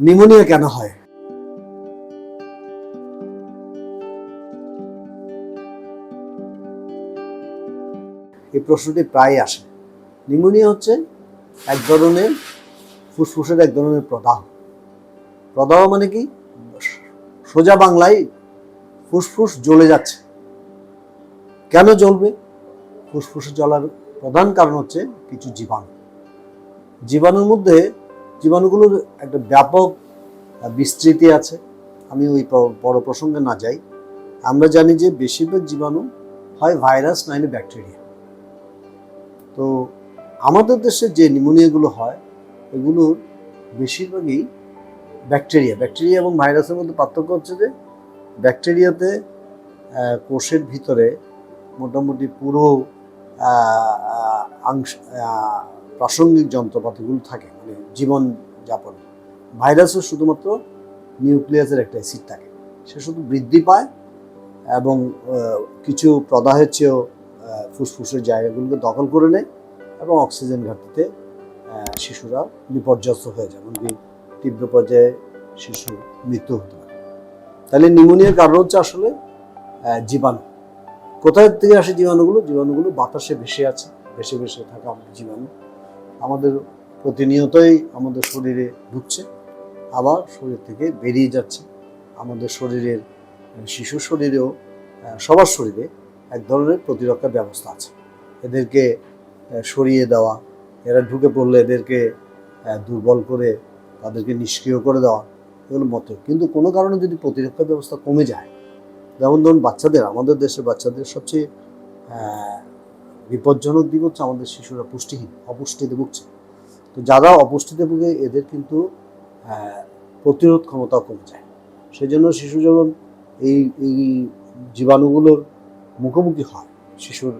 Pneumonia কেন হয়? এই প্রশ্নটি প্রায় আসে। নিউমোনিয়া হচ্ছে এক ধরনের, ফুসফুসের এক ধরনের প্রদাহ। প্রদাহ মানে কি? সোজা বাংলায় ফুসফুস জ্বলে যাচ্ছে। কেন জ্বলবে? ফুসফুসে জ্বলার প্রধান কারণ হচ্ছে কিছু জীবাণু। জীবাণুর মধ্যে জীবাণুগুলোর একটা ব্যাপক বিস্তৃতি আছে। আমি ওই বড় প্রসঙ্গে না যাই। আমরা জানি যে বেশিরভাগ জীবাণু হয় ভাইরাস নাইলে ব্যাকটেরিয়া। তো আমাদের দেশে যে নিউমোনিয়াগুলো হয়, এগুলোর বেশিরভাগই ব্যাকটেরিয়া। ব্যাকটেরিয়া এবং ভাইরাসের মধ্যে পার্থক্য হচ্ছে যে ব্যাকটেরিয়াতে কোষের ভিতরে মোটামুটি পুরো আংশ প্রাসঙ্গিক যন্ত্রপাতিগুলো থাকে মানে জীবন যাপন। ভাইরাসও শুধুমাত্র নিউক্লিয়াসের একটা অ্যাসিড থাকে। সে শুধু বৃদ্ধি পায় এবং কিছু প্রদাহের চেয়েও ফুসফুসের জায়গাগুলোকে দখল করে নেয় এবং অক্সিজেন ঘাটতিতে শিশুরা বিপর্যস্ত হয়ে যায়, এমনকি তীব্র পর্যায়ে শিশু মৃত্যু হতে পারে। তাহলে নিউমোনিয়ার কারণ হচ্ছে আসলে জীবাণু। কোথায় থেকে আসে জীবাণুগুলো? জীবাণুগুলো বাতাসে ভেসে আছে ভেসে ভেসে থাকা জীবাণু। আমাদের প্রতিনিয়তই আমাদের শরীরে ঢুকছে, আবার শরীর থেকে বেরিয়ে যাচ্ছে। আমাদের শরীরের শিশুর শরীরেও সবার শরীরে এক ধরনের প্রতিরক্ষা ব্যবস্থা আছে। এদেরকে সরিয়ে দেওয়া, এরা ঢুকে পড়লে এদেরকে দুর্বল করে তাদেরকে নিষ্ক্রিয় করে দেওয়া, এগুলো মতো কিন্তু কোনো কারণে যদি প্রতিরক্ষা ব্যবস্থা কমে যায়, যেমন ধরুন বাচ্চাদের, আমাদের দেশের বাচ্চাদের সবচেয়ে বিপজ্জনক দিক হচ্ছে আমাদের শিশুরা পুষ্টিহীন, অপুষ্টিতে ভুগছে। তো যারা অপুষ্টিতে ভুগে, এদের কিন্তু প্রতিরোধ ক্ষমতাও কমে যায়। সেই জন্য শিশু যখন এই এই জীবাণুগুলোর মুখোমুখি হয়, শিশুর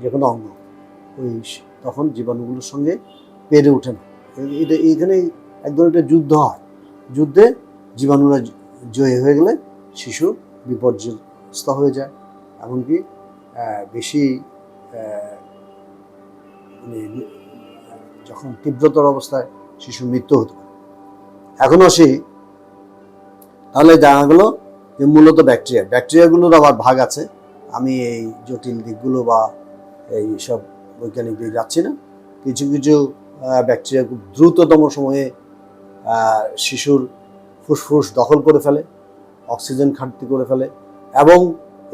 যে কোনো অঙ্গ, ওই তখন জীবাণুগুলোর সঙ্গে পেরে ওঠে না। এটা এইখানে এক ধরনের যুদ্ধ হয়। যুদ্ধে জীবাণুরা জয়ী হয়ে গেলে শিশু বিপর্যস্ত হয়ে যায়। এমনকি বেশি যখন তীব্রতর অবস্থায় শিশু মৃত্যু হতে পারে। এখন আসি, তাহলে জানা গেল যে মূলত ব্যাকটেরিয়া। ব্যাকটেরিয়াগুলোর আবার ভাগ আছে। আমি এই জটিল দিকগুলো বা এই সব বৈজ্ঞানিক দিয়ে যাচ্ছি না। কিছু কিছু ব্যাকটেরিয়া খুব দ্রুততম সময়ে শিশুর ফুসফুস দখল করে ফেলে, অক্সিজেন ঘাটতি করে ফেলে এবং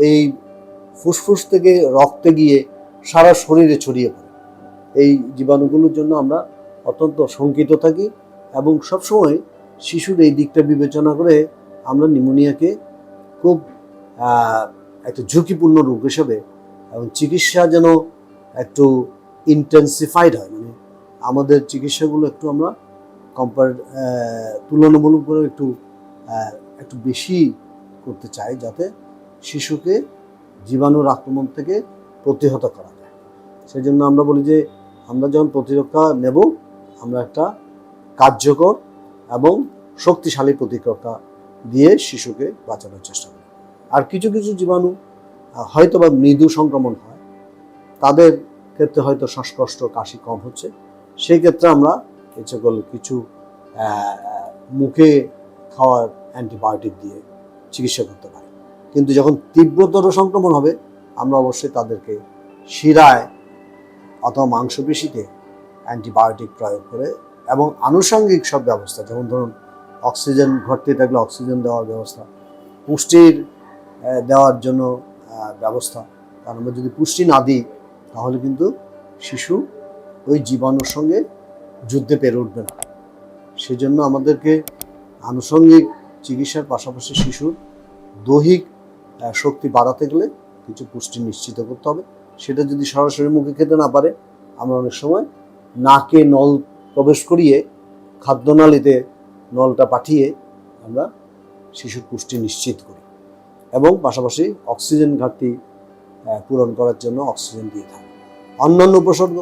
এই ফুসফুস থেকে রক্তে গিয়ে সারা শরীরে ছড়িয়ে পড়ে। এই জীবাণুগুলোর জন্য আমরা অত্যন্ত শঙ্কিত থাকি এবং সবসময় শিশুর এই দিকটা বিবেচনা করে আমরা নিউমোনিয়াকে খুব একটা ঝুঁকিপূর্ণ রোগ হিসেবে এবং চিকিৎসা যেন একটু ইন্টেন্সিফাইড হয়। মানে আমাদের চিকিৎসাগুলো একটু আমরা কম্পার তুলনামূলক করে একটু একটু বেশি করতে চাই যাতে শিশুকে জীবাণুর আক্রমণ থেকে প্রতিহত করা সেই জন্য আমরা বলি যে আমরা যখন প্রতিরক্ষা নেব, আমরা একটা কার্যকর এবং শক্তিশালী প্রতিরক্ষা দিয়ে শিশুকে বাঁচানোর চেষ্টা করি আর কিছু কিছু জীবাণু হয়তো বা মৃদু সংক্রমণ হয়, তাদের ক্ষেত্রে হয়তো শ্বাসকষ্ট, কাশি কম হচ্ছে। সেই ক্ষেত্রে আমরা সকল কিছু মুখে খাওয়ার অ্যান্টিবায়োটিক দিয়ে চিকিৎসা করতে পারি। কিন্তু যখন তীব্রতর সংক্রমণ হবে, আমরা অবশ্যই তাদেরকে শিরায় অথবা মাংসপেশিতে অ্যান্টিবায়োটিক প্রয়োগ করে এবং আনুষঙ্গিক সব ব্যবস্থা, যেমন ধরুন অক্সিজেন ঘটতে থাকলে অক্সিজেন দেওয়ার ব্যবস্থা, পুষ্টির দেওয়ার জন্য ব্যবস্থা। কারণ আমরা যদি পুষ্টি না দিই, তাহলে কিন্তু শিশু ওই জীবাণুর সঙ্গে যুদ্ধে পেরে উঠবে না। সেজন্য আমাদেরকে আনুষঙ্গিক চিকিৎসার পাশাপাশি শিশুর দৈহিক শক্তি বাড়াতে গেলে কিছু পুষ্টি নিশ্চিত করতে হবে। সেটা যদি সরাসরি মুখে খেতে না পারে, আমরা অনেক সময় নাকে নল প্রবেশ করিয়ে খাদ্যনালীতে নলটা পাঠিয়ে আমরা শিশুর পুষ্টি নিশ্চিত করি এবং পাশাপাশি অক্সিজেন ঘাটতি পূরণ করার জন্য অক্সিজেন দিয়ে থাকি। অন্যান্য উপসর্গ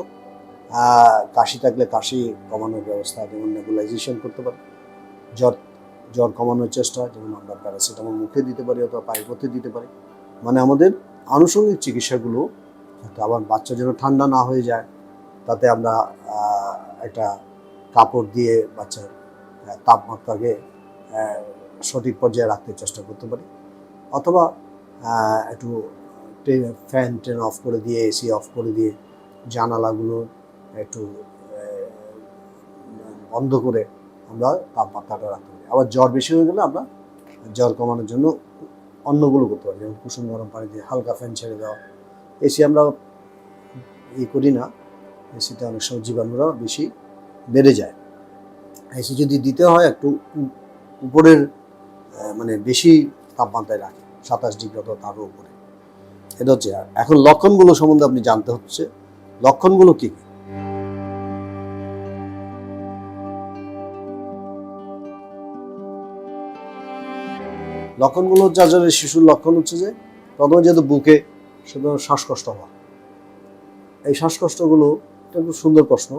কাশি থাকলে কাশি কমানোর ব্যবস্থা, যেমন নেবুলাইজেশন করতে পারি। জ্বর জ্বর কমানোর চেষ্টা, যেমন আমরা প্যারাসিটামল মুখে দিতে পারি অথবা পাইপথে দিতে পারি। মানে আমাদের আনুষঙ্গিক চিকিৎসাগুলো যাতে আবার বাচ্চা যেন ঠান্ডা না হয়ে যায়, তাতে আমরা একটা কাপড় দিয়ে বাচ্চার তাপমাত্রাকে সঠিক পর্যায়ে রাখতে চেষ্টা করতে পারি। অথবা একটু ফ্যান টেন অফ করে দিয়ে, এসি অফ করে দিয়ে জানালাগুলো একটু বন্ধ করে আমরা তাপমাত্রাটা রাখতে পারি। আবার জ্বর বেশি হয়ে গেলে আমরা জ্বর কমানোর জন্য অন্যগুলো করতে পারি, যেমন কুসুম গরম পানি দিয়ে হালকা ফ্যান ছেড়ে দেওয়া। এসি আমরা ই করি না। এসিতে অনেক সময় জীবাণুরা বেশি বেড়ে যায়। এসি যদি দিতে হয় একটু উপরের মানে বেশি তাপমাত্রায় রাখে, সাতাশ ডিগ্রি অথবা তারও উপরে। এটা হচ্ছে এখন লক্ষণগুলো সম্বন্ধে আপনি জানতে হচ্ছে। লক্ষণগুলো কি কি? লক্ষণগুলো যা যাদের শিশুর লক্ষণ হচ্ছে যে, প্রথমে যেহেতু বুকে সেটা শ্বাসকষ্ট হওয়া। এই শ্বাসকষ্টগুলো খুব সুন্দর প্রশ্ন।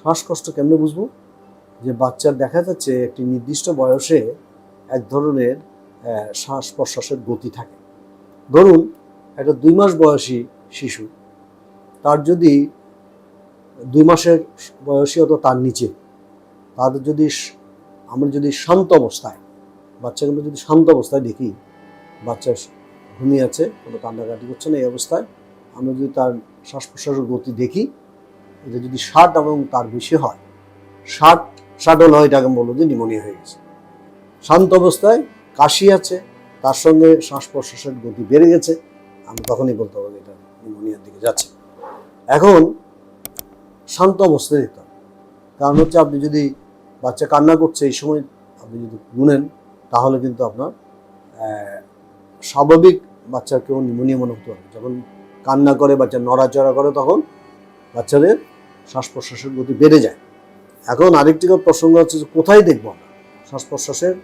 শ্বাসকষ্ট কেমনে বুঝব? যে বাচ্চার দেখা যাচ্ছে একটি নির্দিষ্ট বয়সে এক ধরনের শ্বাস প্রশ্বাসের গতি থাকে। ধরুন, একটা দুই মাস বয়সী শিশু, তার যদি দুই মাসের বয়সী অথবা তার নিচে তাদের যদি আমরা যদি শান্ত অবস্থায় বাচ্চাগুলো যদি শান্ত অবস্থায় দেখি বাচ্চা ঘুমিয়ে আছে কোনো কান্নাকাটি করছে না এই অবস্থায়। আমরা যদি তার শ্বাস প্রশ্বাসের গতি দেখি এটা যদি ষাট এবং তার বেশি হয় ষাট ষাট হলে হয় এটাকে বলব যে নিমোনিয়া হয়ে গেছে। শান্ত অবস্থায় কাশি আছে তার সঙ্গে শ্বাস প্রশ্বাসের গতি বেড়ে গেছে আমরা তখনই বলতে পারব এটা নিমোনিয়ার দিকে যাচ্ছে। এখন শান্ত অবস্থায় দেখতে হবে। কারণ হচ্ছে আপনি যদি বাচ্চা কান্না করছে এই সময় আপনি যদি গুনেন তাহলে কিন্তু আপনার আহ, স্বাভাবিক বাচ্চাকেও নিমোনিয়া মনে হতে পারে যখন কান্না করে, বাচ্চা নড়াচড়া করে, তখন বাচ্চাদের শ্বাস প্রশ্বাসের গতি বেড়ে যায়। এখন আরেকটি প্রসঙ্গ হচ্ছে যে কোথায় দেখব আমরা? শ্বাস প্রশ্বাসের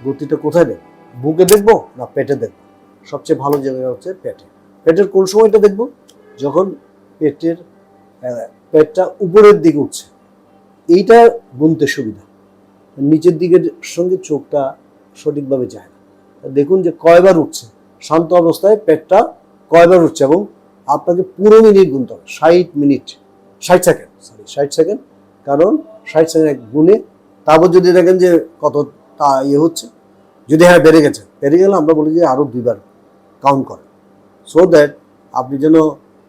গতিটা কোথায় দেখব? বুকে দেখব না পেটে দেখব? সবচেয়ে ভালো জায়গা হচ্ছে পেটে। পেটের কোন সময়টা দেখব? যখন পেটের পেটটা উপরের দিকে উঠছে। এইটা গুনতে সুবিধা। নিচের দিকের সঙ্গে চোখটা সঠিকভাবে যায় না। দেখুন যে কয়বার উঠছে। শান্ত অবস্থায় পেটটা কয়বার উঠছে এবং আপনাকে পুরো মিনিট গুনতে হবে। ষাট মিনিট। ষাট সেকেন্ড সরি ষাট সেকেন্ড। কারণ ষাট সেকেন্ড গুনে তারপর যদি দেখেন যে কত তা ইয়ে হচ্ছে, যদি হ্যাঁ বেড়ে গেছে, বেড়ে গেলে আমরা বলি যে আরও দুইবার কাউন্ট করেন। সো দ্যাট আপনি যেন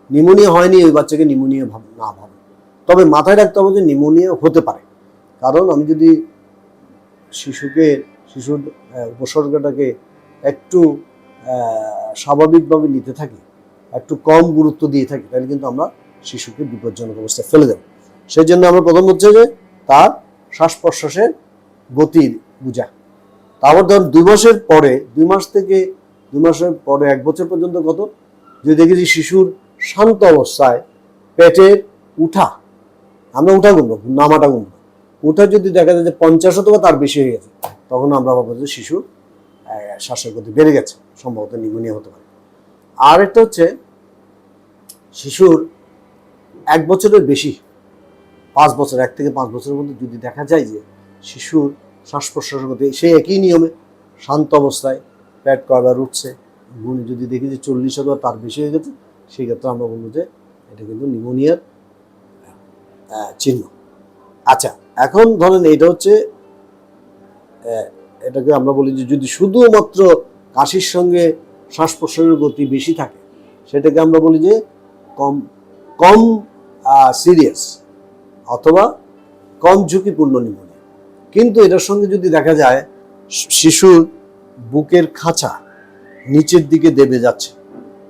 নিমোনিয়া হয়নি, ওই বাচ্চাকে নিমোনিয়া ভাব, না ভাবেন। তবে মাথায় রাখতে হবে যে নিমোনিয়া হতে পারে। কারণ আমি যদি শিশুকে, শিশুর উপসর্গটাকে একটু স্বাভাবিকভাবে নিতে থাকি একটু কম গুরুত্ব দিয়ে থাকি তাহলে কিন্তু আমরা শিশুকে বিপজ্জনক অবস্থায় ফেলে দেব। সেই জন্য আমরা প্রথম হচ্ছে যে তার শ্বাস প্রশ্বাসের গতির বুঝা। তারপর ধর দুই মাসের পরে দুই মাস থেকে দুই মাসের পরে এক বছর পর্যন্ত কত? যদি দেখেছি শিশুর শান্ত অবস্থায় পেটের উঠা আমরা উঠা গুনবো নামাটা গুনবো উঠা যদি দেখা যায় যে পঞ্চাশ অথবা তার বেশি হয়ে গেছে তখন আমরা ভাববো যে আহ, শ্বাসের গতি বেড়ে গেছে, সম্ভবত নিউমোনিয়া হতে পারে। আর একটা হচ্ছে, শিশুর এক বছরের বেশি, পাঁচ বছর, এক থেকে পাঁচ বছরের মধ্যে যদি দেখা যায় যে শিশুর শ্বাস প্রশ্বাসের গতি সেই একই নিয়মে শান্ত অবস্থায় পেট কয়বার উঠছে, গুণ যদি দেখি যে চল্লিশ অথবা তার বেশি হয়ে গেছে, সেই ক্ষেত্রে আমরা বলব যে এটা কিন্তু নিউমোনিয়ার চিহ্ন। আচ্ছা এখন ধরেন এটা হচ্ছে এটাকে আমরা বলি যে যদি শুধুমাত্র কাশির সঙ্গে শ্বাস প্রশ্বাসের গতি বেশি থাকে, সেটাকে আমরা বলি যে কম কম সিরিয়াস অথবা কম ঝুঁকিপূর্ণ নিউমোনিয়া কিন্তু এটার সঙ্গে যদি দেখা যায়, শিশুর বুকের খাঁচা নিচের দিকে দেবে যাচ্ছে,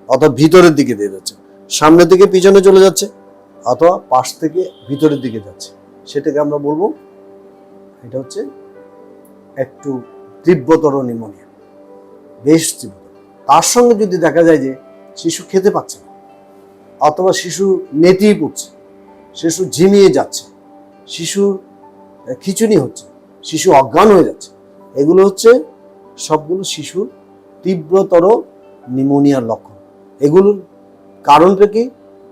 অথবা ভিতরের দিকে দেবে যাচ্ছে, সামনের দিকে পিছনে চলে যাচ্ছে, অথবা পাশ থেকে ভিতরের দিকে যাচ্ছে, সেটাকে আমরা বলব, এটা হচ্ছে একটু তীব্রতর নিউমোনিয়া বেশ তীব্র তার সঙ্গে যদি দেখা যায় যে শিশু খেতে পাচ্ছে না, অথবা শিশু নেতিয়ে পড়ছে, শিশু ঝিমিয়ে যাচ্ছে শিশুর খিচুনি হচ্ছে, শিশু অজ্ঞান হয়ে যাচ্ছে, এগুলো হচ্ছে সবগুলো শিশুর তীব্রতর নিউমোনিয়ার লক্ষণ। এগুলোর কারণটা কি?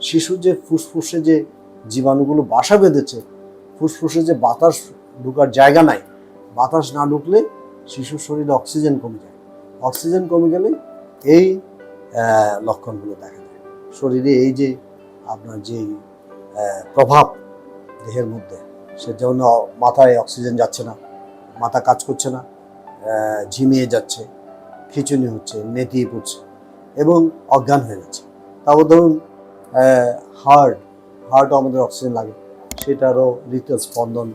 শিশুর যে ফুসফুসে যে জীবাণুগুলো বাসা বেঁধেছে, ফুসফুসে যে বাতাস ঢোকার জায়গা নাই বাতাস না ঢুকলে শিশুর শরীরে অক্সিজেন কমে যায়। অক্সিজেন কমে গেলে এই লক্ষণগুলো দেখা যায়। শরীরে এই যে আপনার যে প্রভাব দেহের মধ্যে, সে যেমন মাথায় অক্সিজেন যাচ্ছে না, মাথা কাজ করছে না ঝিমিয়ে যাচ্ছে, খিচুনি হচ্ছে, নেতিয়ে পড়ছে এবং অজ্ঞান হয়ে যাচ্ছে। তারপর ধরুন হার্ট, হার্টও আমাদের অক্সিজেন লাগে, সেটারও হৃদয় স্পন্দন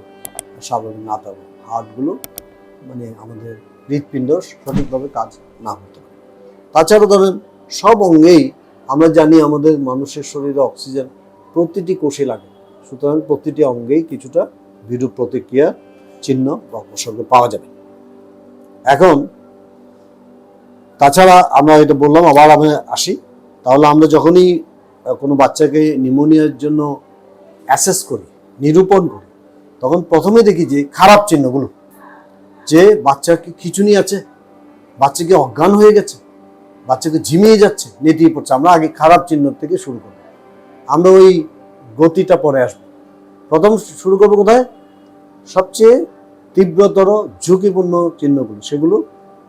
স্বাভাবিক না থাকবে হার্টগুলো মানে আমাদের হৃৎপিণ্ড সঠিকভাবে কাজ না করতে পারে। তাছাড়া ধরেন, সব অঙ্গেই আমরা জানি আমাদের মানুষের শরীরে অক্সিজেন প্রতিটি কোষে লাগে। সুতরাং প্রতিটি অঙ্গেই কিছুটা বিরূপ প্রতিক্রিয়া, চিহ্ন বা উপসর্গ পাওয়া যাবে। এখন, তাছাড়া আমরা এটা বললাম, আবার আমি আসি। তাহলে আমরা যখনই কোনো বাচ্চাকে নিউমোনিয়ার জন্য অ্যাসেস করি, নিরূপণ করি তখন প্রথমে দেখি যে খারাপ চিহ্নগুলো। যে বাচ্চাকে খিচুনি আছে, বাচ্চাকে অজ্ঞান হয়ে গেছে, বাচ্চাকে ঝিমিয়ে যাচ্ছে, নেতিয়ে পড়ছে। আমরা আগে খারাপ চিহ্ন থেকে শুরু করব। আমরা ওই গতিটা পরে আসব। প্রথম শুরু করব কোথায়? সবচেয়ে তীব্রতর ঝুঁকিপূর্ণ চিহ্নগুলো। সেগুলো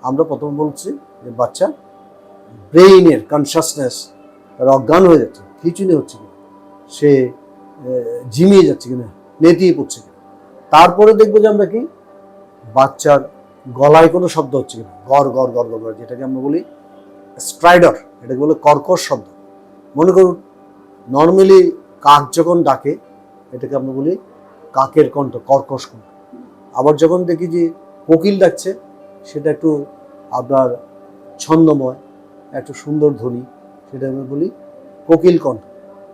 আমরা প্রথম বলছি যে বাচ্চা ব্রেইনের কনসাসনেস তার অজ্ঞান হয়ে যাচ্ছে, খিচুনি হচ্ছে কিনা, সে ঝিমিয়ে যাচ্ছে কিনা, নেতিয়ে পড়ছে কিনা। তারপরে দেখব যে আমরা কি? বাচ্চার গলায় কোনো শব্দ হচ্ছে গড় গড় গড় গড় গড়, যেটাকে আমরা বলি স্ট্রাইডার এটাকে বলে কর্কশ শব্দ। মনে করুন নর্মালি কাক যখন ডাকে, এটাকে আমরা বলি কাকের কণ্ঠ, কর্কশ কণ্ঠ। আবার যখন দেখি যে কোকিল ডাকছে, সেটা একটু আপনার ছন্দময়, একটু সুন্দর ধ্বনি, সেটা আমরা বলি কোকিল কণ্ঠ।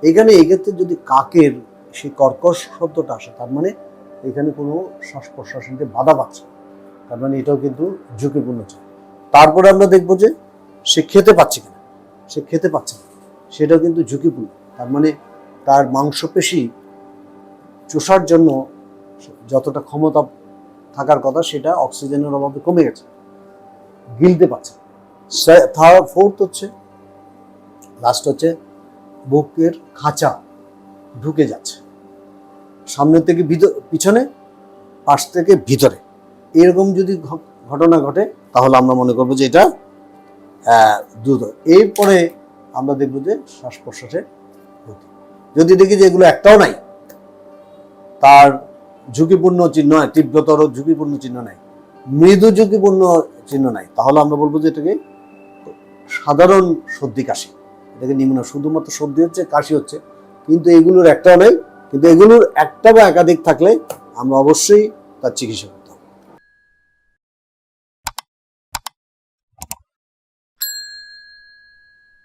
এখানে এক্ষেত্রে যদি কাকের সেই কর্কশ শব্দটা আসে, তার মানে এখানে কোনো শ্বাস প্রশ্বাসনকে বাধা পাচ্ছে তার মানে এটাও কিন্তু ঝুঁকিপূর্ণ ছিল তারপরে আমরা দেখব যে সে খেতে পাচ্ছে কিনা। সে খেতে পাচ্ছে না। সেটাও কিন্তু ঝুঁকিপূর্ণ। তার মানে তার মাংসপেশি চোষার জন্য যতটা ক্ষমতা থাকার কথা, সেটা অক্সিজেনের অভাবে কমে গেছে। গিলতে পারছে থার্ড ফোর্থ হচ্ছে লাস্ট হচ্ছে, বুকের খাঁচা ঢুকে যাচ্ছে। সামনে থেকে ভিতর, পিছনে, পাশ থেকে ভিতরে। এরকম যদি ঘটনা ঘটে, তাহলে আমরা মনে করব যে এটা দ্রুত। এরপরে আমরা দেখব যে শ্বাস প্রশ্বাসের যদি দেখি যে এগুলো একটাও নাই, তার ঝুঁকিপূর্ণ চিহ্ন তীব্রতর ঝুঁকিপূর্ণ চিহ্ন নাই, মৃদু ঝুঁকিপূর্ণ চিহ্ন নাই, তাহলে আমরা বলব যে এটাকে সাধারণ সর্দি কাশি। এটাকে নিম্ন শুধুমাত্র সর্দি হচ্ছে, কাশি হচ্ছে। কিন্তু এগুলোর একটাও নেই কিন্তু এগুলোর একটা বা একাধিক থাকলে আমরা অবশ্যই তার চিকিৎসা।